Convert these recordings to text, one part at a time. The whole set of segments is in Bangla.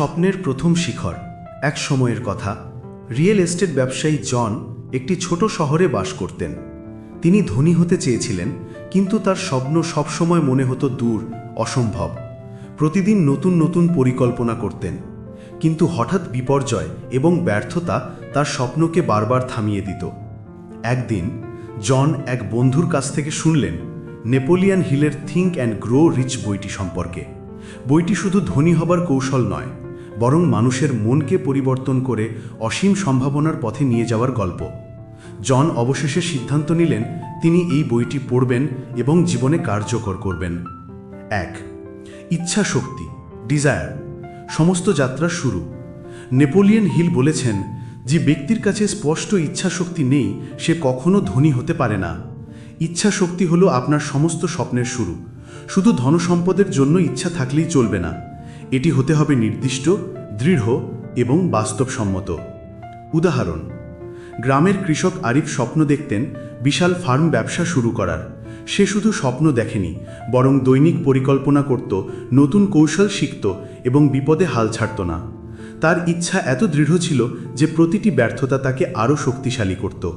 স্বপ্নের প্রথম শিখর, এক সময়ের কথা। রিয়েল এস্টেট ব্যবসায়ী জন একটি ছোট শহরে বাস করতেন। তিনি ধনী হতে চেয়েছিলেন, কিন্তু তার স্বপ্ন সবসময় মনে হতো দূর, অসম্ভব। প্রতিদিন নতুন নতুন পরিকল্পনা করতেন। কিন্তু হঠাৎ বিপর্যয় এবং ব্যর্থতা তার স্বপ্নকে বারবার থামিয়ে দিত। একদিন জন এক বন্ধুর কাছ থেকে শুনলেন, নেপোলিয়ান হিলের থিঙ্ক অ্যান্ড গ্রো রিচ বইটি সম্পর্কে। বইটি শুধু ধনী হবার কৌশল নয় বরং মানুষের মনকে পরিবর্তন করে অসীম সম্ভাবনার পথে নিয়ে যাওয়ার গল্প। জন অবশেষে সিদ্ধান্ত নিলেন, তিনি এই বইটি পড়বেন এবং জীবনে কার্যকর করবেন। এক, ইচ্ছা শক্তি ডিজায়ার সমস্ত যাত্রা শুরু। নেপোলিয়ন হিল বলেছেন, যে ব্যক্তির কাছে স্পষ্ট ইচ্ছা শক্তি নেই, সে কখনো ধনী হতে পারে না। ইচ্ছা শক্তি হলো আপনার সমস্ত স্বপ্নের শুরু। শুধু ধনসম্পদের জন্য ইচ্ছা থাকলেই চলবে না। এটি হতে হবে নির্দিষ্ট, দৃঢ় এবং বাস্তবসম্মত। উদাহরণ, গ্রামের কৃষক আরিফ স্বপ্ন দেখতেন বিশাল ফার্ম ব্যবসা শুরু করার। সে শুধু স্বপ্ন দেখেনি, বরং দৈনিক পরিকল্পনা করত, নতুন কৌশল শিখত এবং বিপদে হাল ছাড়ত না। তার ইচ্ছা এত দৃঢ় ছিল যে প্রতিটি ব্যর্থতা তাকে আরও শক্তিশালী করত।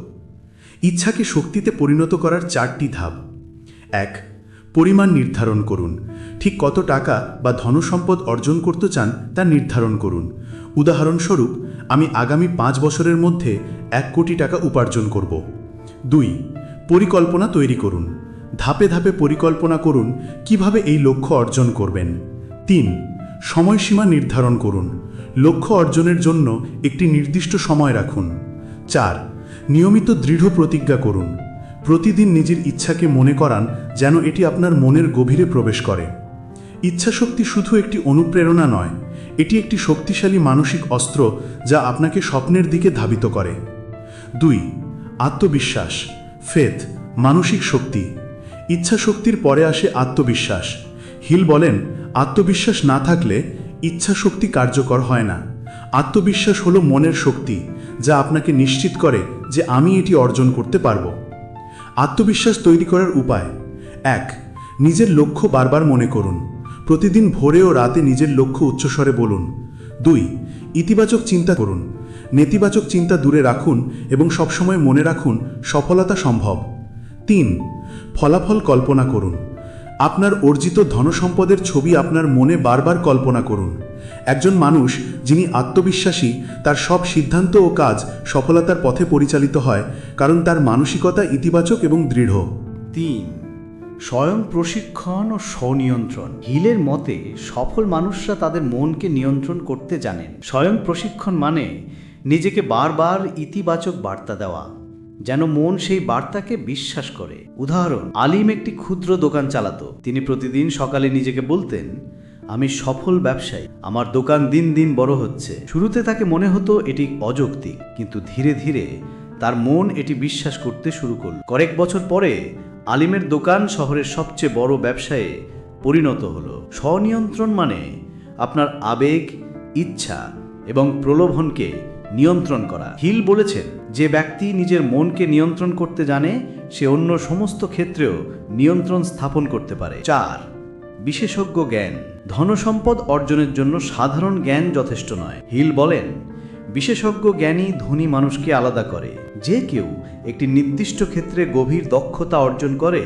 ইচ্ছাকে শক্তিতে পরিণত করার চারটি ধাপ। এক, পরিমাণ নির্ধারণ করুন। ঠিক কত টাকা বা ধনসম্পদ অর্জন করতে চান তা নির্ধারণ করুন। উদাহরণস্বরূপ, আমি আগামী পাঁচ বছরের মধ্যে এক কোটি টাকা উপার্জন করব। দুই, পরিকল্পনা তৈরি করুন। ধাপে ধাপে পরিকল্পনা করুন কীভাবে এই লক্ষ্য অর্জন করবেন। তিন, সময়সীমা নির্ধারণ করুন। লক্ষ্য অর্জনের জন্য একটি নির্দিষ্ট সময় রাখুন। চার, নিয়মিত দৃঢ় প্রতিজ্ঞা করুন। প্রতিদিন নিজের ইচ্ছাকে মনে করান যেন এটি আপনার মনের গভীরে প্রবেশ করে। ইচ্ছাশক্তি শুধু একটি অনুপ্রেরণা নয়, এটি একটি শক্তিশালী মানসিক অস্ত্র যা আপনাকে স্বপ্নের দিকে ধাবিত করে। দুই, আত্মবিশ্বাস, ফেথ, মানসিক শক্তি। ইচ্ছাশক্তির পরে আসে আত্মবিশ্বাস। হিল বলেন, আত্মবিশ্বাস না থাকলে ইচ্ছাশক্তি কার্যকর হয় না। আত্মবিশ্বাস হলো মনের শক্তি, যা আপনাকে নিশ্চিত করে যে আমি এটি অর্জন করতে পারব। আত্মবিশ্বাস তৈরি করার উপায়। এক, নিজের লক্ষ্য বারবার মনে করুন। প্রতিদিন ভোরে ও রাতে নিজের লক্ষ্য উচ্চস্বরে বলুন। দুই, ইতিবাচক চিন্তা করুন। নেতিবাচক চিন্তা দূরে রাখুন এবং সবসময় মনে রাখুন সফলতা সম্ভব। তিন, ফলাফল কল্পনা করুন। আপনার অর্জিত ধনসম্পদের ছবি আপনার মনে বারবার কল্পনা করুন। একজন মানুষ যিনি আত্মবিশ্বাসী, তার সব সিদ্ধান্ত ও কাজ সফলতার পথে পরিচালিত হয় কারণ তার মানসিকতা ইতিবাচক এবং দৃঢ়। তিন স্বয়ং প্রশিক্ষণ ও স্বনিয়ন্ত্রণ। হিলের মতে, সফল মানুষরা তাদের মনকে নিয়ন্ত্রণ করতে জানেন। স্বয়ং প্রশিক্ষণ মানে নিজেকে বারবার ইতিবাচক বার্তা দেওয়া, যেন মন সেই বার্তাকে বিশ্বাস করে। উদাহরণ, আলিম একটি ক্ষুদ্র দোকান চালাতো। তিনি প্রতিদিন সকালে নিজেকে বলতেন, আমি সফল ব্যবসায়ী, আমার দোকান দিন দিন বড় হচ্ছে। শুরুতে তাকে মনে হতো এটি অযৌক্তিক, কিন্তু ধীরে ধীরে তার মন এটি বিশ্বাস করতে শুরু করল। কয়েক বছর পরে আলিমের দোকান শহরের সবচেয়ে বড় ব্যবসায়ে পরিণত হলো। স্বনিয়ন্ত্রণ মানে আপনার আবেগ, ইচ্ছা এবং প্রলোভনকে নিয়ন্ত্রণ করা। হিল বলেছেন, যে ব্যক্তি নিজের মনকে নিয়ন্ত্রণ করতে জানে, সে অন্য সমস্ত ক্ষেত্রেও নিয়ন্ত্রণ স্থাপন করতে পারে। চার, বিশেষজ্ঞ জ্ঞান। ধনসম্পদ অর্জনের জন্য সাধারণ জ্ঞান যথেষ্ট নয়। হিল বলেন, বিশেষজ্ঞ জ্ঞানী ধনী মানুষকে আলাদা করে। যে কেউ একটি নির্দিষ্ট ক্ষেত্রে গভীর দক্ষতা অর্জন করে,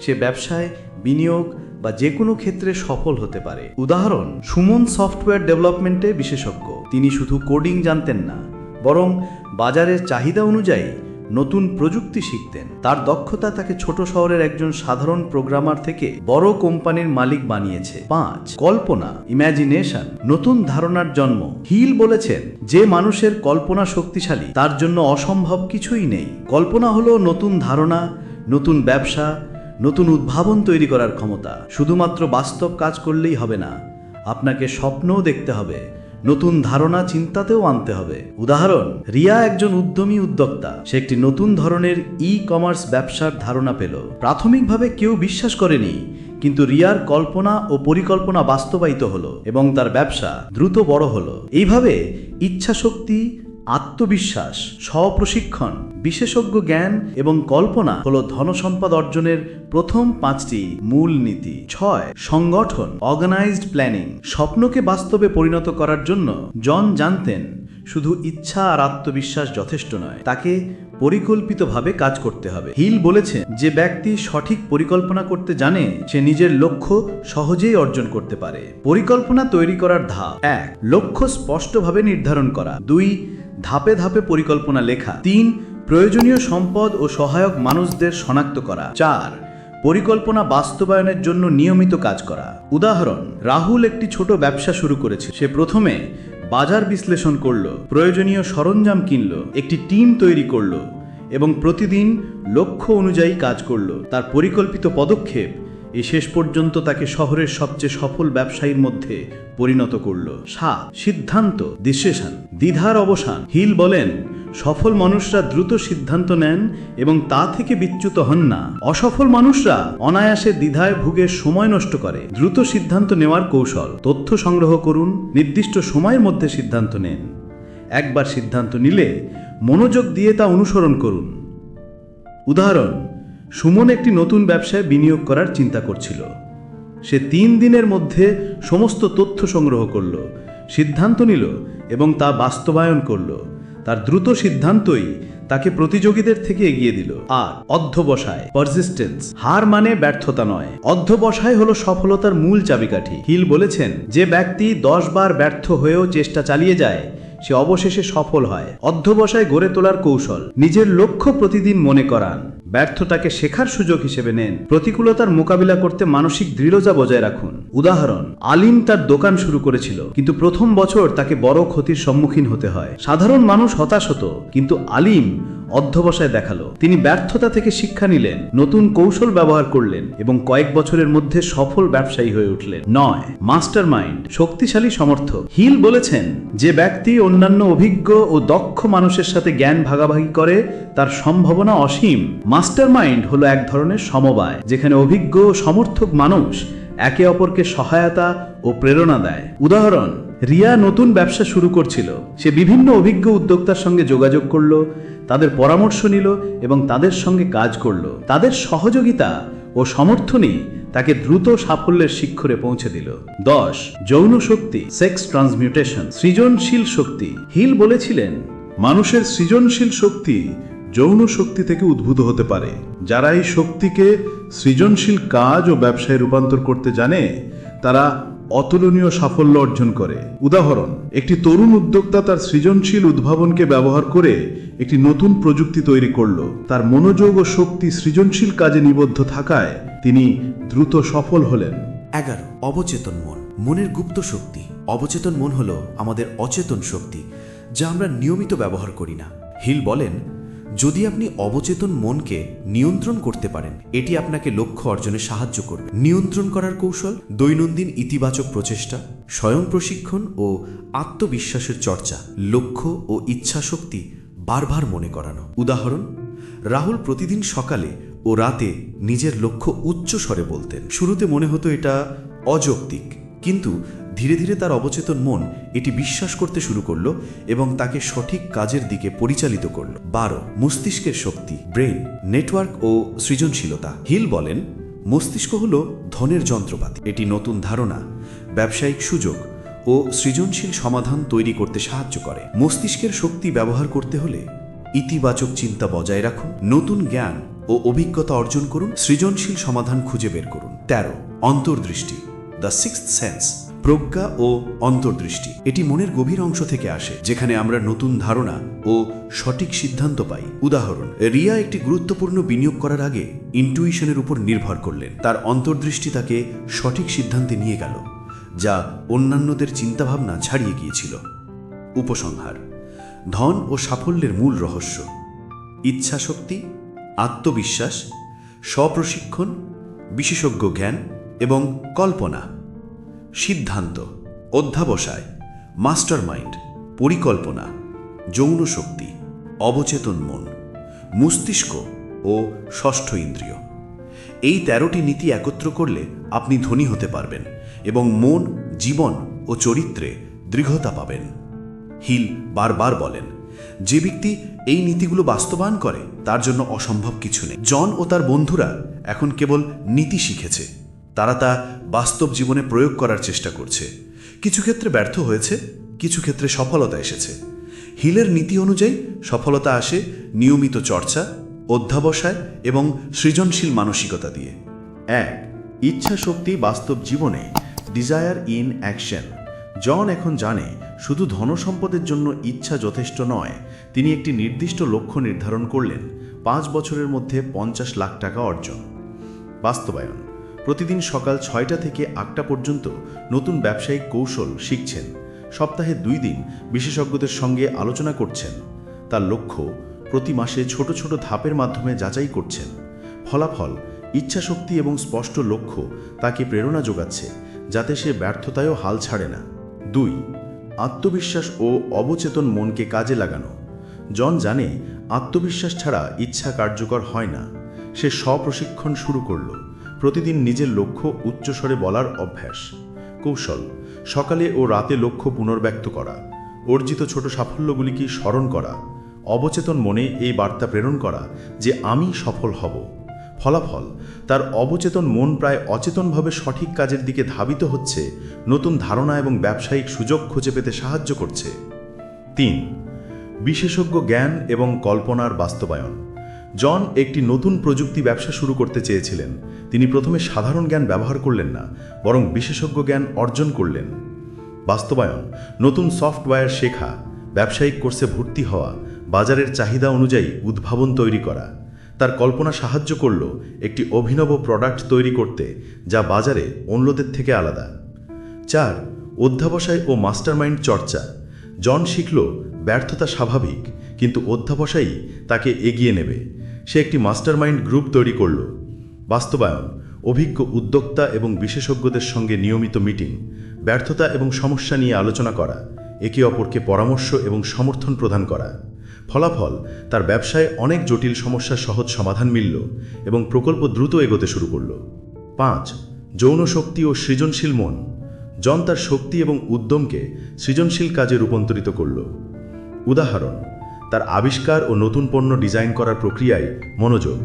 সে ব্যবসায় বিনিয়োগ বা যে কোনো ক্ষেত্রে সফল হতে পারে। উদাহরণ, সুমন সফটওয়্যার ডেভেলপমেন্টে বিশেষজ্ঞ। তিনি শুধু কোডিং জানতেন না, বরং বাজারের চাহিদা অনুযায়ী নতুন প্রযুক্তি শিখতেন। তার দক্ষতা তাকে ছোট শহরের একজন সাধারণ প্রোগ্রামার থেকে বড় কোম্পানির মালিক বানিয়েছে। পাঁচ, কল্পনা ইমাজিনেশন নতুন ধারণার জন্ম। হিল বলেছেন, যে মানুষের কল্পনা শক্তিশালী, তার জন্য অসম্ভব কিছুই নেই। কল্পনা হলো নতুন ধারণা, নতুন ব্যবসা, নতুন উদ্ভাবন তৈরি করার ক্ষমতা। শুধুমাত্র বাস্তব কাজ করলেই হবে না, আপনাকে স্বপ্নও দেখতে হবে। নতুন ধারণা চিন্তাতেও আনতে হবে। উদাহরণ, রিয়া একজন উদ্যমী উদ্যোক্তা। সে একটি নতুন ধরনের ই কমার্স ব্যবসার ধারণা পেল। প্রাথমিকভাবে কেউ বিশ্বাস করেনি, কিন্তু রিয়ার কল্পনা ও পরিকল্পনা বাস্তবায়িত হলো এবং তার ব্যবসা দ্রুত বড় হলো। এইভাবে ইচ্ছা শক্তি আত্মবিশ্বাস, স্বপ্রশিক্ষণ, বিশেষজ্ঞ জ্ঞান এবং কল্পনা হলো ধনসম্পদ অর্জনের প্রথম পাঁচটি মূল নীতি। ছয়, সংগঠন অর্গানাইজড প্ল্যানিং স্বপ্নকে বাস্তবে পরিণত করার জন্য জন জানতেন, শুধু ইচ্ছা আর আত্মবিশ্বাস যথেষ্ট নয়, তাকে পরিকল্পিতভাবে কাজ করতে হবে। হিল বলেছেন, যে ব্যক্তি সঠিক পরিকল্পনা করতে জানে, সে নিজের লক্ষ্য সহজেই অর্জন করতে পারে। পরিকল্পনা তৈরি করার ধাপ এক, লক্ষ্য স্পষ্টভাবে নির্ধারণ করা। দুই ধাপে ধাপে পরিকল্পনা লেখা। তিন, প্রয়োজনীয় সম্পদ ও সহায়ক মানুষদের শনাক্ত করা। চার, পরিকল্পনা বাস্তবায়নের জন্য নিয়মিত কাজ করা। উদাহরণ, রাহুল একটি ছোট ব্যবসা শুরু করেছে। সে প্রথমে বাজার বিশ্লেষণ করল, প্রয়োজনীয় সরঞ্জাম কিনলো, একটি টিম তৈরি করল এবং প্রতিদিন লক্ষ্য অনুযায়ী কাজ করল। তার পরিকল্পিত পদক্ষেপ এ শেষ পর্যন্ত তাকে শহরের সবচেয়ে সফল ব্যবসায়ীর মধ্যে পরিণত করল। সাত সিদ্ধান্ত ডিসিশন দ্বিধার অবসান। হিল বলেন, সফল মানুষরা দ্রুত সিদ্ধান্ত নেন এবং তা থেকে বিচ্যুত হন না। অসফল মানুষরা অনায়াসে দ্বিধায় ভুগে সময় নষ্ট করে। দ্রুত সিদ্ধান্ত নেওয়ার কৌশল। তথ্য সংগ্রহ করুন, নির্দিষ্ট সময়ের মধ্যে সিদ্ধান্ত নেন। একবার সিদ্ধান্ত নিলে মনোযোগ দিয়ে তা অনুসরণ করুন। উদাহরণ সুমন একটি নতুন ব্যবসায় বিনিয়োগ করার চিন্তা করছিল। সে তিন দিনের মধ্যে সমস্ত তথ্য সংগ্রহ করল, সিদ্ধান্ত নিল এবং তা বাস্তবায়ন করল। তার দ্রুত সিদ্ধান্তই তাকে প্রতিযোগীদের থেকে এগিয়ে দিল। আর অধ্যবসায় পারসিস্টেন্স হার মানে ব্যর্থতা নয়। অধ্যবসায় হলো সফলতার মূল চাবিকাঠি। হিল বলেছেন, যে ব্যক্তি দশ বার ব্যর্থ হয়েও চেষ্টা চালিয়ে যায়, সে অবশেষে সফল হয়। অধ্যবসায় গড়ে তোলার কৌশল, নিজের লক্ষ্য প্রতিদিন মনে করান। ব্যর্থতাকে শেখার সুযোগ হিসেবে নেন। প্রতিকূলতার মোকাবিলা করতে মানসিক দৃঢ়তা বজায় রাখুন। উদাহরণ, আলিম তার দোকান শুরু করেছিল, কিন্তু প্রথম বছর তাকে বড় ক্ষতির সম্মুখীন হতে হয়। সাধারণ মানুষ হতাশ হতো, কিন্তু আলিম অধ্যবসায় দেখাল। তিনি ব্যর্থতা থেকে শিক্ষা নিলেন, নতুন কৌশল ব্যবহার করলেন এবং কয়েক বছরের মধ্যে সফল ব্যবসায়ী হয়ে উঠলেন। নয় মাস্টার মাইন্ড শক্তিশালী সমর্থক। হিল বলেছেন যে ব্যক্তি অন্যান্য অভিজ্ঞ ও দক্ষ মানুষের সাথে জ্ঞান ভাগাভাগি করে, তার সম্ভাবনা অসীম। মাস্টার মাইন্ড হলো এক ধরনের সমবায়, যেখানে অভিজ্ঞ সমর্থক মানুষ একে অপরকে সহায়তা ও প্রেরণা দেয়। উদাহরণ, রিয়া নতুন ব্যবসা শুরু করছিল। সে বিভিন্ন অভিজ্ঞ উদ্যোক্তার সঙ্গে যোগাযোগ করল, তাদের পরামর্শ নিল এবং তাদের সঙ্গে কাজ করল। তাদের সহযোগিতা ও সমর্থনই তাকে দ্রুত সাফল্যের শিখরে পৌঁছে দিল। দশ, যৌন শক্তি, সেক্স ট্রান্সমিউটেশন, সৃজনশীল শক্তি। হিল বলেছিলেন, মানুষের সৃজনশীল শক্তি যৌন শক্তি থেকে উদ্ভূত হতে পারে। যারা এই শক্তিকে সৃজনশীল কাজ ও ব্যবসায় রূপান্তর করতে জানে, তারা অতুলনীয় সাফল্য অর্জন করে। উদাহরণ, একটি তরুণ উদ্যোক্তা তার সৃজনশীল উদ্ভাবনকে ব্যবহার করে একটি নতুন প্রযুক্তি তৈরি করল। তার মনোযোগ ও শক্তি সৃজনশীল কাজে নিবদ্ধ থাকায় তিনি দ্রুত সফল হলেন। এগারো, অবচেতন মন। মনের গুপ্ত শক্তি। অবচেতন মন হলো আমাদের অচেতন শক্তি, যা আমরা নিয়মিত ব্যবহার করি না। হিল বলেন যদি আপনি অবচেতন মনকে নিয়ন্ত্রণ করতে পারেন, এটি আপনাকে লক্ষ্য অর্জনে সাহায্য করবে। নিয়ন্ত্রণ করার কৌশল, দৈনন্দিন ইতিবাচক প্রচেষ্টা, স্বয়ং প্রশিক্ষণ ও আত্মবিশ্বাসের চর্চা, লক্ষ্য ও ইচ্ছাশক্তি বারবার মনে করানো। উদাহরণ, রাহুল প্রতিদিন সকালে ও রাতে নিজের লক্ষ্য উচ্চ স্বরে বলতেন। শুরুতে মনে হতো এটা অযৌক্তিক, কিন্তু ধীরে ধীরে তার অবচেতন মন এটি বিশ্বাস করতে শুরু করল এবং তাকে সঠিক কাজের দিকে পরিচালিত করল। বারো, মস্তিষ্কের শক্তি ব্রেন নেটওয়ার্ক ও সৃজনশীলতা। হিল বলেন, মস্তিষ্ক হল ধনের যন্ত্রপাতি। এটি নতুন ধারণা, ব্যবসায়িক সুযোগ ও সৃজনশীল সমাধান তৈরি করতে সাহায্য করে। মস্তিষ্কের শক্তি ব্যবহার করতে হলে ইতিবাচক চিন্তা বজায় রাখুন, নতুন জ্ঞান ও অভিজ্ঞতা অর্জন করুন, সৃজনশীল সমাধান খুঁজে বের করুন। তেরো, অন্তর্দৃষ্টি, দ্য সিক্স সেন্স। প্রজ্ঞা ও অন্তর্দৃষ্টি। এটি মনের গভীর অংশ থেকে আসে, যেখানে আমরা নতুন ধারণা ও সঠিক সিদ্ধান্ত পাই। উদাহরণ, রিয়া একটি গুরুত্বপূর্ণ বিনিয়োগ করার আগে ইন্টুইশনের উপর নির্ভর করলেন। তার অন্তর্দৃষ্টি তাকে সঠিক সিদ্ধান্তে নিয়ে গেল, যা অন্যান্যদের চিন্তাভাবনা ছাড়িয়ে গিয়েছিল। উপসংহার, ধন ও সাফল্যের মূল রহস্য। ইচ্ছাশক্তি, আত্মবিশ্বাস, স্বপ্রশিক্ষণ, বিশেষজ্ঞ জ্ঞান এবং কল্পনা। সিদ্ধান্ত, অধ্যাবসায় মাস্টার মাইন্ড পরিকল্পনা যৌন শক্তি অবচেতন মন, মস্তিষ্ক ও ষষ্ঠ ইন্দ্রিয়। এই তেরোটি নীতি একত্র করলে আপনি ধনী হতে পারবেন এবং মন, জীবন ও চরিত্রে দৃঢ়তা পাবেন। হিল বারবার বলেন, যে ব্যক্তি এই নীতিগুলো বাস্তবায়ন করে, তার জন্য অসম্ভব কিছু নেই। জন ও তার বন্ধুরা এখন কেবল নীতি শিখেছে। তারা তা বাস্তব জীবনে প্রয়োগ করার চেষ্টা করছে। কিছু ক্ষেত্রে ব্যর্থ হয়েছে, কিছু ক্ষেত্রে সফলতা এসেছে। হিলের নীতি অনুযায়ী সফলতা আসে নিয়মিত চর্চা, অধ্যাবসায় এবং সৃজনশীল মানসিকতা দিয়ে। এক ইচ্ছা শক্তি বাস্তব জীবনে ডিজায়ার ইন অ্যাকশন জন এখন জানে, শুধু ধনসম্পদের জন্য ইচ্ছা যথেষ্ট নয়, তিনি একটি নির্দিষ্ট লক্ষ্য নির্ধারণ করলেন, পাঁচ বছরের মধ্যে পঞ্চাশ লাখ টাকা অর্জন। বাস্তবায়ন। প্রতিদিন সকাল ছয়টা থেকে আটটা পর্যন্ত নতুন ব্যবসায়িক কৌশল শিখছেন। সপ্তাহে দুই দিন বিশেষজ্ঞদের সঙ্গে আলোচনা করছেন। তার লক্ষ্য, প্রতি মাসে ছোট ছোট ধাপের মাধ্যমে যাচাই করছেন। ফলাফল, ইচ্ছাশক্তি এবং স্পষ্ট লক্ষ্য তাকে প্রেরণা যোগাচ্ছে, যাতে সে ব্যর্থতায়ও হাল ছাড়ে না। দুই, আত্মবিশ্বাস ও অবচেতন মনকে কাজে লাগানো। জন জানে, আত্মবিশ্বাস ছাড়া ইচ্ছা কার্যকর হয় না। সে স্বপ্রশিক্ষণ শুরু করল। প্রতিদিন নিজের লক্ষ্য উচ্চস্বরে বলার অভ্যাস। কৌশল, সকালে ও রাতে লক্ষ্য পুনর্ব্যক্ত করা, অর্জিত ছোট সাফল্যগুলিকে স্মরণ করা, অবচেতন মনে এই বার্তা প্রেরণ করা যে আমি সফল হব। ফলাফল, তার অবচেতন মন প্রায় অচেতনভাবে সঠিক কাজের দিকে ধাবিত হচ্ছে, নতুন ধারণা এবং ব্যবসায়িক সুযোগ খুঁজে পেতে সাহায্য করছে। তিন, বিশেষজ্ঞ জ্ঞান এবং কল্পনার বাস্তবায়ন। জন একটি নতুন প্রযুক্তি ব্যবসা শুরু করতে চেয়েছিলেন। তিনি প্রথমে সাধারণ জ্ঞান ব্যবহার করলেন না, বরং বিশেষজ্ঞ জ্ঞান অর্জন করলেন। বাস্তবায়ন, নতুন সফটওয়্যার শেখা, ব্যবসায়িক কোর্সে ভর্তি হওয়া, বাজারের চাহিদা অনুযায়ী উদ্ভাবন তৈরি করা। তার কল্পনা সাহায্য করল একটি অভিনব প্রোডাক্ট তৈরি করতে, যা বাজারে অন্যদের থেকে আলাদা। চার, অধ্যাবসায় ও মাস্টারমাইন্ড চর্চা। জন শিখল ব্যর্থতা স্বাভাবিক, কিন্তু অধ্যাবসায়ই তাকে এগিয়ে নেবে। সে একটি মাস্টারমাইন্ড গ্রুপ তৈরি করল। বাস্তবায়ন, অভিজ্ঞ উদ্যোক্তা এবং বিশেষজ্ঞদের সঙ্গে নিয়মিত মিটিং, ব্যর্থতা এবং সমস্যা নিয়ে আলোচনা করা, একে অপরকে পরামর্শ এবং সমর্থন প্রদান করা। ফলাফল, তার ব্যবসায় অনেক জটিল সমস্যার সহজ সমাধান মিলল এবং প্রকল্প দ্রুত এগোতে শুরু করল। পাঁচ, যৌন শক্তি ও সৃজনশীল মন। জন তার শক্তি এবং উদ্যমকে সৃজনশীল কাজে রূপান্তরিত করল। উদাহরণ তার আবিষ্কার ও নতুন পণ্য ডিজাইন করার প্রক্রিয়ায় মনোযোগ।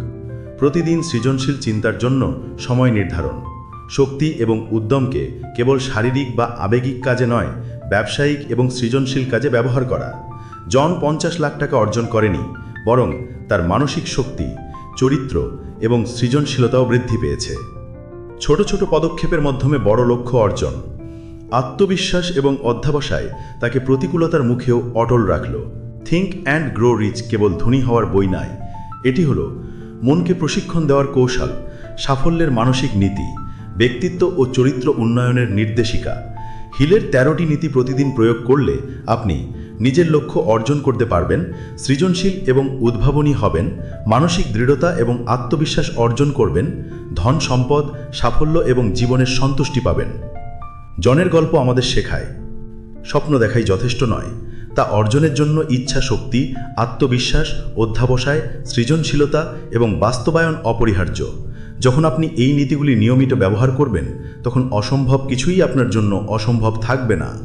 প্রতিদিন সৃজনশীল চিন্তার জন্য সময় নির্ধারণ। শক্তি এবং উদ্যমকে কেবল শারীরিক বা আবেগিক কাজে নয়, ব্যবসায়িক এবং সৃজনশীল কাজে ব্যবহার করা। জন পঞ্চাশ লাখ টাকা অর্জন করেনি, বরং তার মানসিক শক্তি, চরিত্র এবং সৃজনশীলতাও বৃদ্ধি পেয়েছে। ছোট ছোট পদক্ষেপের মাধ্যমে বড় লক্ষ্য অর্জন। আত্মবিশ্বাস এবং অধ্যাবসায় তাকে প্রতিকূলতার মুখেও অটল রাখল। থিঙ্ক অ্যান্ড গ্রো রিচ কেবল ধনী হওয়ার বই নয়। এটি হলো মনকে প্রশিক্ষণ দেওয়ার কৌশল, সাফল্যের মানসিক নীতি, ব্যক্তিত্ব ও চরিত্র উন্নয়নের নির্দেশিকা। হিলের তেরোটি নীতি প্রতিদিন প্রয়োগ করলে আপনি নিজের লক্ষ্য অর্জন করতে পারবেন, সৃজনশীল এবং উদ্ভাবনী হবেন, মানসিক দৃঢ়তা এবং আত্মবিশ্বাস অর্জন করবেন, ধন সম্পদ, সাফল্য এবং জীবনের সন্তুষ্টি পাবেন। জনের গল্প আমাদের শেখায়। স্বপ্ন দেখাই যথেষ্ট নয় তা অর্জনের জন্য ইচ্ছা শক্তি, আত্মবিশ্বাস, অধ্যাবসায়, সৃজনশীলতা এবং বাস্তবায়ন অপরিহার্য। যখন আপনি এই নীতিগুলি নিয়মিত ব্যবহার করবেন, তখন অসম্ভব কিছুই আপনার জন্য অসম্ভব থাকবে না।